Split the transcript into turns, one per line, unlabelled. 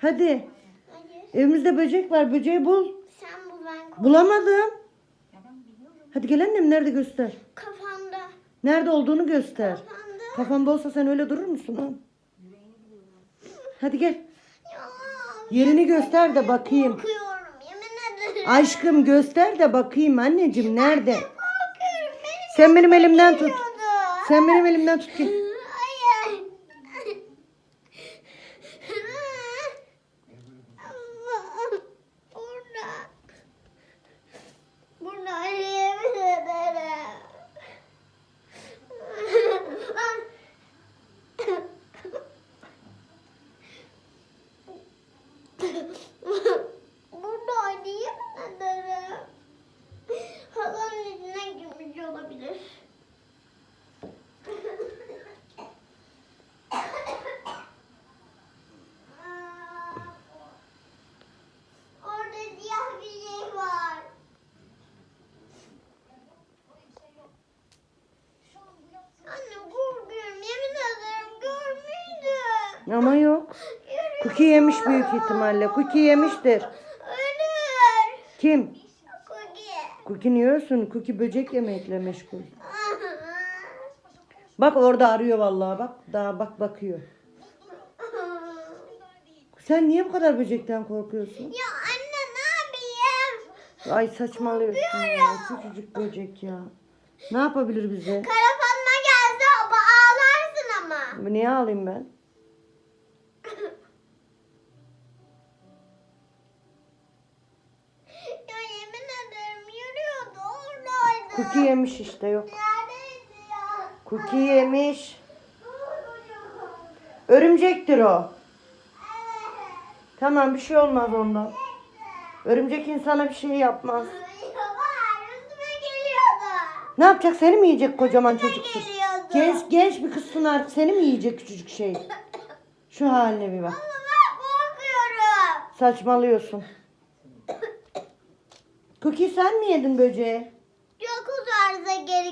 Hadi.
Hayır.
Evimizde böcek var. Böceği bul.
Sen bul ben koy.
Bulamadım. Hadi gel annem nerede göster.
Kafanda.
Nerede olduğunu göster.
Kafanda.
Kafamda olsa sen öyle durur musun ha? Hadi gel.
Ya,
Yerini göster de bakayım.
Korkuyorum yemin ederim.
Aşkım göster de bakayım anneciğim nerede?
Korkuyorum benim
Sen benim elimden tut. Sen benim elimden tut.
Hayır. Burada. Burada yemin ederim. Burada yemin ederim. Halanın içine girmiş olabilir. Orada siyah bir şey var. Anne korkuyorum. Yemin ederim görmüydüm.
Ama yok.
Yürü.
Cookie yemiş büyük ihtimalle. Cookie yemiştir.
Ölür.
Kim?
Cookie.
Cookie yiyorsun. Cookie böcek yemekle meşgul. Bak orada arıyor vallahi bak. Daha bak bakıyor. Sen niye bu kadar böcekten korkuyorsun?
ya anne ne yapayım?
Ay saçmalıyorsun ya. Küçücük böcek ya. Ne yapabilir bize?
Karafanına gelse ağlarsın ama.
Niye alayım ben? Cookie yemiş işte yok. Cookie yemiş. Örümcektir o. Tamam bir şey olmaz ondan. Örümcek insana bir şey yapmaz. Ne yapacak seni mi yiyecek kocaman çocuksun? Genç genç bir kızsın artık seni mi yiyecek küçücük şey? Şu haline bir bak. Saçmalıyorsun. Cookie sen mi yedin böceği?
Yok o tarzda geri